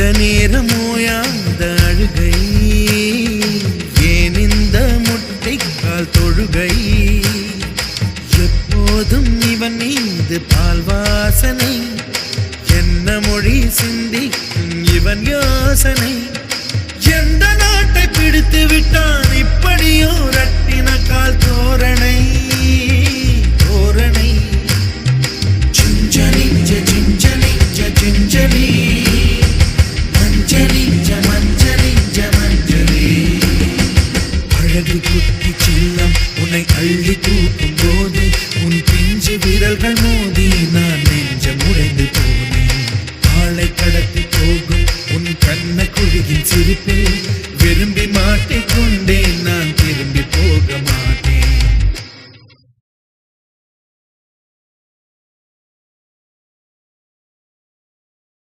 எந்த நேரம் ஓயாத அழுகை. ஏன் இந்த முட்டைக்கால் தொழுகை? எப்போதும் இவன் மீது பால் வாசனை. என்ன மொழி சிந்திக்கும் இவன் யோசனை. எந்த நாட்டை பிடித்து விட்டான் இப்படியோ ரட்டின கால் தோரணை. தோரணை. சிஞ்சலி சிஞ்சலி சிஞ்சலி அழகு குட்டி சின்னம் உன்னை அள்ளி தூக்கும் போது உன் பிஞ்சு விரல்கள் மோதி